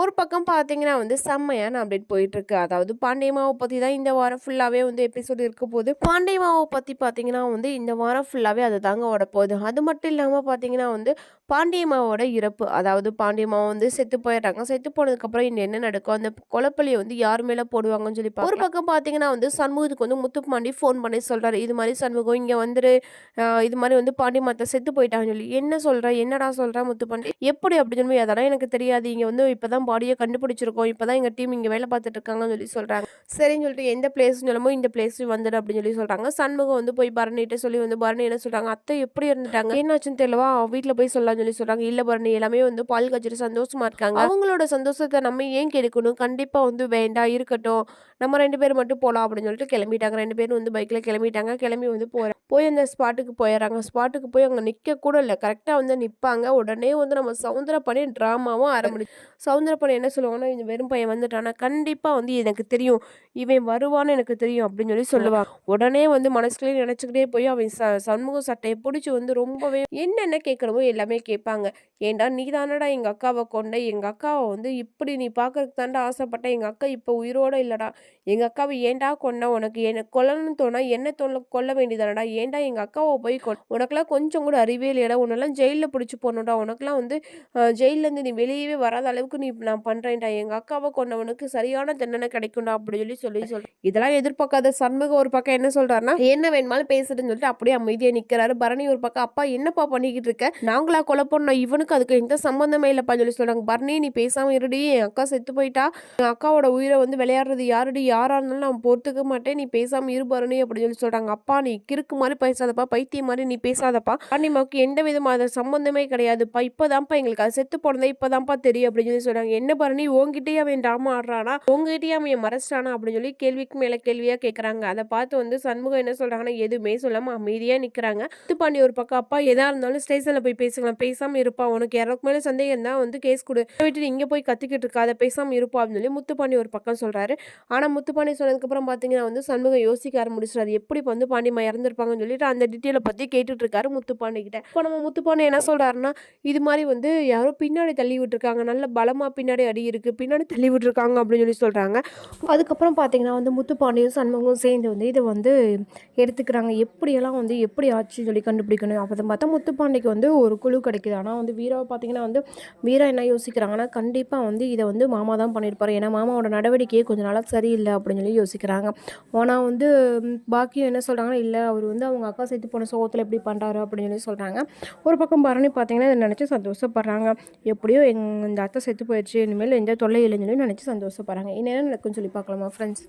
ஒரு பக்கம் பார்த்தீங்கன்னா வந்து செம்மையான அப்டேட் போயிட்டுருக்கு. அதாவது பாண்டியமாவை பற்றி தான் இந்த வாரம் ஃபுல்லாகவே வந்து எபிசோடு இருக்க போகுது. பாண்டியமாவை பற்றி பார்த்தீங்கன்னா வந்து இந்த வாரம் ஃபுல்லாகவே அதை தாங்க ஓட போகுது. அது மட்டும் இல்லாமல் பார்த்தீங்கன்னா வந்து பாண்டியமாவோட இறப்பு அதாவது பாண்டியமாவை வந்து செத்து போயிடுறாங்க. செத்து போனதுக்கப்புறம் இன்னும் என்ன நடக்கும்? அந்த கொலப்பள்ளியை வந்து யார் மேலே போடுவாங்கன்னு சொல்லி ஒரு பக்கம் பார்த்தீங்கன்னா வந்து சண்முகத்துக்கு வந்து முத்துப்பாண்டி ஃபோன் பண்ணி சொல்கிறாரு இது மாதிரி சண்முகம் இங்கே வந்துரு. இது மாதிரி வந்து பாண்டியம்மாத்த செத்து போயிட்டாங்கன்னு சொல்லி. என்ன சொல்கிற என்னடா சொல்கிறேன் முத்துப்பாண்டி? எப்படி அப்படின்னு சொல்லி அதெல்லாம் எனக்கு தெரியாது. இங்கே வந்து இப்போ தான் பாடியை கண்டுபிடிச்சிருக்கோம். இப்போ தான் எங்கள் டீம் இங்கே வேலை பார்த்துட்டு இருக்காங்கன்னு சொல்லி சொல்கிறாங்க சரின்னு சொல்லிட்டு எந்த பிளேஸ்னு சொல்லமோ இந்த பிளேஸ் வந்துடு அப்படின்னு சொல்லி சொல்கிறாங்க சண்முகம் வந்து போய் பரணிகிட்ட சொல்லி வந்து பரணி என்ன சொல்கிறாங்க அத்தை எப்படி இருந்துட்டாங்க? என்னாச்சுன்னு தெரியலவா? வீட்டில் போய் சொல்லலாம்னு சொல்லி சொல்கிறாங்க இல்லை பரணி எல்லாமே வந்து பால் கச்சிட்டு சந்தோஷமா இருக்காங்க. அவங்களோட சந்தோஷத்தை நம்ம ஏன் கெடுக்கணும்? கண்டிப்பாக வந்து வேண்டாம் இருக்கட்டும். நம்ம ரெண்டு பேர் மட்டும் போகலாம் அப்படின்னு சொல்லிட்டு கிளம்பிட்டாங்க. ரெண்டு பேரும் வந்து பைக்கில் கிளம்பிட்டாங்க. கிளம்பி வந்து போகிறேன் போய் அந்த ஸ்பாட்டுக்கு போயிடுறாங்க. ஸ்பாட்டுக்கு போய் அங்கே நிற்க கூட இல்லை கரெக்டாக வந்து நிற்பாங்க உடனே வந்து நம்ம சவுந்தர பண்ணி ட்ராமாவும் ஆரம்பிச்சு சவுந்தர பண்ணி என்ன சொல்லுவாங்கன்னா இந்த வெறும் பையன் வந்துட்டானா கண்டிப்பாக வந்து எனக்கு தெரியும். இவன் வருவான்னு எனக்கு தெரியும். அப்படின்னு சொல்லி சொல்லுவான் உடனே வந்து மனசுக்குள்ளே நினச்சிக்கிட்டே போய் அவன் ச சண்முக சட்டையை பிடிச்சி வந்து ரொம்பவே என்னென்ன கேட்கணுமோ எல்லாமே கேட்பாங்க. ஏண்டா நீ தானடா எங்கள் அக்காவை கொண்ட எங்கள் அக்காவை வந்து இப்படி நீ பார்க்கறதுக்கு தாண்டா ஆசைப்பட்ட? எங்கள் அக்கா இப்போ உயிரோட இல்லைடா. எங்கள் அக்காவை ஏன்டா கொண்ட உனக்கு என்ன கொல்லணும்னு தோணா என்ன தோணல கொல்ல வேண்டியதானடா? ஏன்டா எங்கள் அக்காவை போய் கொ உனக்கெல்லாம் கொஞ்சம் கூட அறிவே இல்லையடா உன்னெல்லாம் ஜெயிலில் பிடிச்சி போடணும்டா. உனக்கெல்லாம் வந்து அஹ், ஜெயில்லேருந்து நீ வெளியவே வராத அளவுக்கு நீ நான் பண்ணுறேன்டா எங்கள் அக்காவை கொண்டவனுக்கு சரியான தண்டனை கிடைக்கும்டா அப்படி சொல்லி சொல்லி சொல் இதெல்லாம் எதிர்பார்க்காத சண்முகம் ஒரு பக்கம் என்ன சொல்றாருன்னா என்ன வேணுமாலும் பேசுறேன்னு சொல்லிட்டு அப்படியே அமைதியாக நிற்கிறாரு பரணி ஒரு பக்கம் அப்பா என்னப்பா பண்ணிக்கிட்டு இருக்க? நாங்களா கொலை பண்ணோம். இவனுக்கு அதுக்கு எந்த சம்பந்தமே இல்லைப்பா சொல்லி சொல்றாங்க. பரணி நீ பேசாம இருடி. என் அக்கா செத்து போயிட்டா. என் அக்காவோட உயிரை வந்து விளையாடுறது யாருடி? யாரா இருந்தாலும் நான் பொறுத்துக்க மாட்டேன். நீ பேசாம இரு பரணி அப்படின்னு சொல்லி சொல்றாங்க. அப்பா நீ கிறுக்கு மாதிரி பேசாதப்பா பைத்தியம் மாதிரி நீ பேசாதப்பா. பரணிமாவுக்கு எந்த விதமான சம்மந்தமே கிடையாதுப்பா இப்போதான்ப்பா எங்களுக்கு அது செத்து போனதே இப்போதான்ப்பா தெரியும் அப்படின்னு சொல்லி சொல்றாங்க. என்ன பரணி உங்ககிட்டயே அவன் ட்ராமா ஆடுறானா? உங்ககிட்டயே அவன் மறைச்சிட்டானா அப்படின்னு சொல்லி கேள்விக்கு மேல கேள்வியா கேட்கறாங்க அதை பார்த்து வந்து சண்முகம் என்ன சொல்றாங்கன்னா எதுவுமே சொல்லாம அமைதியா நிக்கிறாங்க. முத்துப்பாண்டி ஒரு பக்கம் அப்பா எதா இருந்தாலும் ஸ்டேஷன்ல போய் பேசிக்கலாம் பேசாம இருப்பா. உனக்கு யாருக்கு மேல சந்தேகம் தான் வந்து கேஸ் கொடு. விட்டுட்டு இங்க போய் கத்திக்கிட்டு இருக்காத பேசாம இருப்பா. அப்படின்னு சொல்லி முத்துப்பாண்டி ஒரு பக்கம் சொல்றாரு. ஆனா முத்துப்பாண்டி சொன்னதுக்கு அப்புறம் பாத்தீங்கன்னா வந்து சண்முகம் யோசிக்க ஆரம்பிச்சிட்டாரு. எப்படி வந்து பாண்டிமா இறந்துருப்பாங்கன்னு சொல்லிட்டு அந்த டீட்டெயிலை பற்றி கேட்டுட்ருக்காரு முத்துப்பாண்டிக்கிட்ட. இப்போ நம்ம முத்துப்பாண்டி என்ன சொல்கிறாருன்னா இது மாதிரி வந்து யாரோ பின்னாடி தள்ளி விட்டுருக்காங்க. நல்ல பலமாக பின்னாடி அடி இருக்குது பின்னாடி தள்ளி விட்டுருக்காங்க அப்படின்னு சொல்லி சொல்கிறாங்க அதுக்கப்புறம் பார்த்தீங்கன்னா வந்து முத்துப்பாண்டியும் சண்முகம் சேர்ந்து வந்து இதை வந்து எடுத்துக்கிறாங்க. எப்படியெல்லாம் வந்து எப்படி ஆச்சுன்னு சொல்லி கண்டுபிடிக்கணும். அப்போ பார்த்தா முத்துப்பாண்டிக்கு வந்து ஒரு குழு கிடைக்குது. ஆனால் வந்து வீராவை பார்த்தீங்கன்னா வந்து வீரா என்ன யோசிக்கிறாங்கன்னா கண்டிப்பாக வந்து இதை வந்து மாமா தான் பண்ணியிருப்பார் ஏன்னா மாமாவோட நடவடிக்கையே கொஞ்ச நாளாக சரியில்லை அப்படின்னு சொல்லி யோசிக்கிறாங்க. ஆனால் வந்து பாக்கியம் என்ன சொல்கிறாங்கன்னா இல்லை அவர் வந்து அவங்க அக்கா சேர்த்து போன சோகத்தில் எப்படி பண்ணுறாரு அப்படின்னு சொல்லி சொல்கிறாங்க ஒரு பக்கம் பரணி பார்த்தீங்கன்னா இதை நினச்சி சந்தோஷப்படுறாங்க. எப்படியோ எங் இந்த அத்தை செத்து போயிடுச்சு. இனிமேல் எந்த தொல்லை இல்லைன்னு சொல்லி நினச்சி சந்தோஷப்படுறாங்க. என்ன நடக்குன்னு சொல்லி பார்க்கலாமா ஃப்ரெண்ட்ஸ்